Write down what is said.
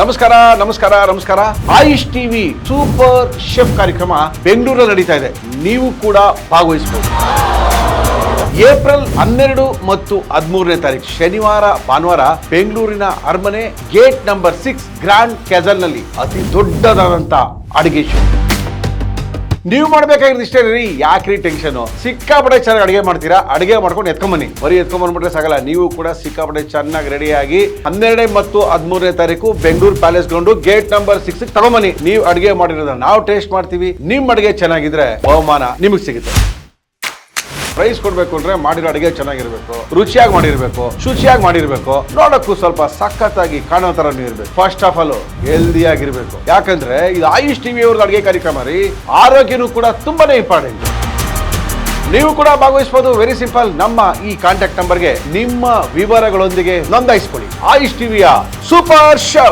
ನಮಸ್ಕಾರ ನಮಸ್ಕಾರ ನಮಸ್ಕಾರ. ಆಯುಷ್ ಟಿವಿ ಸೂಪರ್ ಶೆಫ್ ಕಾರ್ಯಕ್ರಮ ಬೆಂಗಳೂರಲ್ಲಿ ನಡೀತಾ ಇದೆ. ನೀವು ಕೂಡ ಭಾಗವಹಿಸಬಹುದು. ಏಪ್ರಿಲ್ ಹನ್ನೆರಡು ಮತ್ತು ಹದಿಮೂರನೇ ತಾರೀಕು, ಶನಿವಾರ, ಭಾನುವಾರ ಬೆಂಗಳೂರಿನ ಅರಮನೆ ಗೇಟ್ ನಂಬರ್ ಸಿಕ್ಸ್ ಗ್ರ್ಯಾಂಡ್ ಕ್ಯಾಸಲ್ನಲ್ಲಿ ಅತಿ ದೊಡ್ಡದಾದಂಥ ಅಡುಗೆ ಶೋ ನೀವು ಮಾಡ್ಬೇಕಾಗಿರೋದು ಇಷ್ಟೇ ರೀ. ಯಾಕ್ರಿ ಟೆನ್ಷನ್ ಸಿಕ್ಕಾಪಟ್ಟೆ ಚೆನ್ನಾಗಿ ಅಡಿಗೆ ಮಾಡ್ತೀರಾ? ಅಡಿಗೆ ಮಾಡ್ಕೊಂಡು ಎತ್ಕೊಂಬನ್ನಿ. ಬರೀ ಎತ್ಕೊಂಬಂದ್ಬಿಟ್ರೆ ಸಾಗಲ್ಲ. ನೀವು ಕೂಡ ಸಿಕ್ಕಾಪಟ್ಟೆ ಚೆನ್ನಾಗಿ ರೆಡಿಯಾಗಿ ಹನ್ನೆರಡನೇ ಮತ್ತು ಹದಿಮೂರನೇ ತಾರೀಕು Bengaluru palace ground gate number six ತಗೊಂಬನ್ನಿ. ನೀವು ಅಡಿಗೆ ಮಾಡಿರೋದನ್ನ ನಾವು ಟೇಸ್ಟ್ ಮಾಡ್ತೀವಿ. ನಿಮ್ಮ ಅಡಿಗೆ ಚೆನ್ನಾಗಿದ್ರೆ ಬಹುಮಾನ ನಿಮಗೆ ಸಿಗುತ್ತೆ. ಪ್ರೈಸ್ ಕೊಡ್ಬೇಕು ಅಂದ್ರೆ ಮಾಡಿರೋ ಅಡಿಗೆ ಚೆನ್ನಾಗಿರ್ಬೇಕು, ರುಚಿಯಾಗಿ ಮಾಡಿರ್ಬೇಕು, ಶುಚಿಯಾಗಿ ಮಾಡಿರ್ಬೇಕು. ನೋಡಕ್ಕೂ ಸ್ವಲ್ಪ ಸಖತ್ತಾಗಿ ಕಾಣೋ ತರ ಇರ್ಬೇಕು. ಫಸ್ಟ್ ಆಫ್ ಆಲ್ ಹೆಲ್ದಿ ಆಗಿರ್ಬೇಕು. ಯಾಕಂದ್ರೆ ಇದು ಆಯುಷ್ ಟಿವಿ ಅವ್ರದ್ದು ಅಡಿಗೆ ಕಾರ್ಯಕ್ರಮ ರೀ. ಆರೋಗ್ಯನೂ ಕೂಡ ತುಂಬಾನೇ ಇಂಪಾರ್ಟೆಂಟ್ ನೀವು ಕೂಡ ಭಾಗವಹಿಸಬಹುದು ವೆರಿ ಸಿಂಪಲ್ ನಮ್ಮ ಈ ಕಾಂಟ್ಯಾಕ್ಟ್ ನಂಬರ್ಗೆ ನಿಮ್ಮ ವಿವರಗಳೊಂದಿಗೆ ನೋಂದಾಯಿಸಿಕೊಳ್ಳಿ. ಆಯುಷ್ ಟಿವಿಯ ಸೂಪರ್ ಶೋ